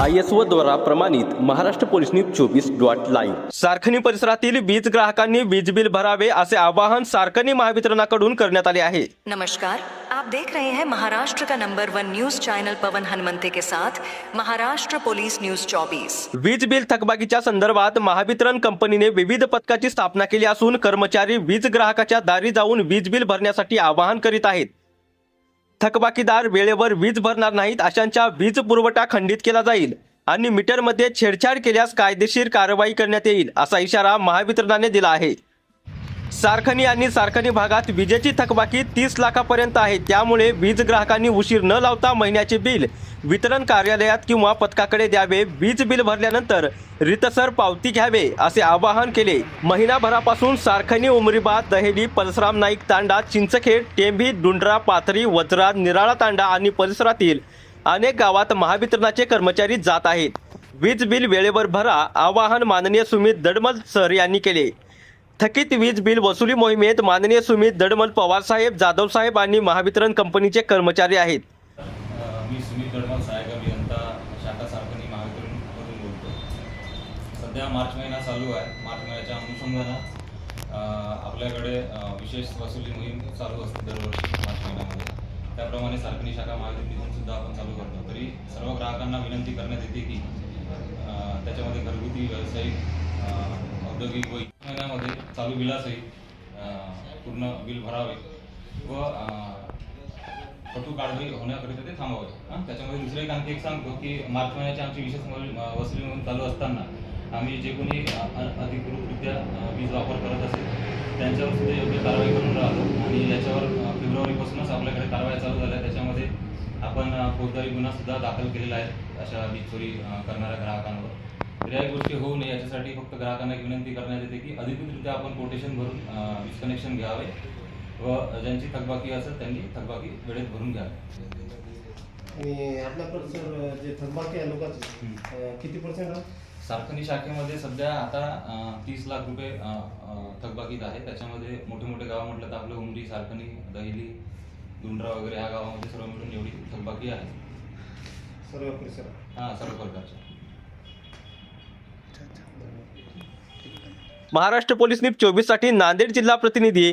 I S O द्वारा प्रमाणित Maharashtra police news चोवीस डॉट लाईव्ह. सारखणी परिसरातील वीज ग्राहकांनी वीज बिल भरावे असे आवाहन सारखणी महावितरणाकडून करण्यात आले आहे. नमस्कार. आप देख रहे हैं महाराष्ट्र का number one news channel Pawan Hanumante के साथ महाराष्ट्र पुलिस न्यूज 24 वीज बिल थकबाकीच्या संदर्भात महावितरण कंपनीने विविध पथकाची स्थापना केली असून कर्मचारी वीज ग्राहकाच्या दारी जाऊन वीज बिल भरण्यासाठी आवाहन करीत आहेत. थकबाकीदार वेळेवर वीज भरणार नाहीत अशांच्या वीज पुरवठा खंडित केला जाईल आणि मीटरमध्ये छेडछाड केल्यास कायदेशीर कारवाई करण्यात येईल असा इशारा महावितरणाने दिला आहे. सारखणी आणि सारखणी भागात विजेची थकबाकी तीस लाखापर्यंत आहे त्यामुळे वीज ग्राहकांनी उशीर न लावता महिन्याचे बिल वितरण कार्यालयात किंवा पथकाकडे द्यावे वीज बिल भरल्यानंतर रितसर पावती घ्यावे असे आवाहन केले. महिनाभरापासून सारखणी उमरीबाद दहेली परशुराम नाईक तांडा चिंचखेड टेंभी डुंडरा पाथरी वज्रा निराळा तांडा आणि परिसरातील अनेक गावात महावितरणाचे कर्मचारी जात आहेत. वीज बिल वेळेवर भरा आवाहन माननीय सुमित दडमल सर यांनी केले. थकीत वीज बिल वसुली मोहिमेत माननीय सुमित दडमल पवारसाहेब जाधवसाहेब आणि महावितरण कंपनीचे कर्मचारी आहेत. अ, मी सहाय्यक अभियंता शाखा सार्वजनिक महावितरणमधून बोलतो. सध्या मार्च महिना चालू आहे. मार्च महिन्याच्या अनुषंगानं आपल्याकडे विशेष वसुली मोहीम चालू असते दरवर्षी मार्च महिन्यामध्ये. त्याप्रमाणे सार्वजनिक शाखा महावितरणमधून सुद्धा आपण चालू करतो. तरी सर्व ग्राहकांना विनंती करण्यात येते की त्याच्यामध्ये घरगुती व्यावसायिक औद्योगिक व महिन्यामध्ये चालू बिलासही पूर्ण बिल भरावे व कटू कारवाई होण्याकरिता ते थांबावे. हं? त्याच्यामध्ये दुसरं एक आणखी एक सांगतो की मार्च महिन्याची आमची विशेष वसुली म्हणून चालू असताना आम्ही जे कोणी अधिकृतरित्या वीज वापर करत असेल त्यांच्यावर सुद्धा योग्य कारवाई करून राहतो. आणि याच्यावर फेब्रुवारीपासूनच आपल्याकडे कारवाया चालू झाल्या. त्याच्यामध्ये आपण फौजदारी गुन्हा सुद्धा दाखल केलेला आहे अशा वीज चोरी करणाऱ्या ग्राहकांवर. तर या गोष्टी होऊ नये. याच्यासाठी फक्त ग्राहकांना एक विनंती करण्यात येते की अधिकृतरित्या आपण कोटेशन भरून वीज कनेक्शन घ्यावे. व ज्यांची थकबाकी असेल त्यांनी थकबाकी वेळेत भरून घ्यावी आणि आपल्याकडं सर जे थकबाकी आहे लोकांचे किती पर्सेंट आहे? सारखणी शाखेमध्ये सध्या आता तीस लाख रुपये थकबाकीत आहे. त्याच्यामध्ये मोठे मोठे गाव म्हटलं तर आपलं उमरी सारखणी दहिली गुंड्रा वगैरे ह्या गावामध्ये सर्व मिळून एवढी थकबाकी आहे. सर्व परिसरात हां सर्व प्रकारच्या महाराष्ट्र पोलीस न्यूज चोवीससाठी नांदेड जिल्हा प्रतिनिधी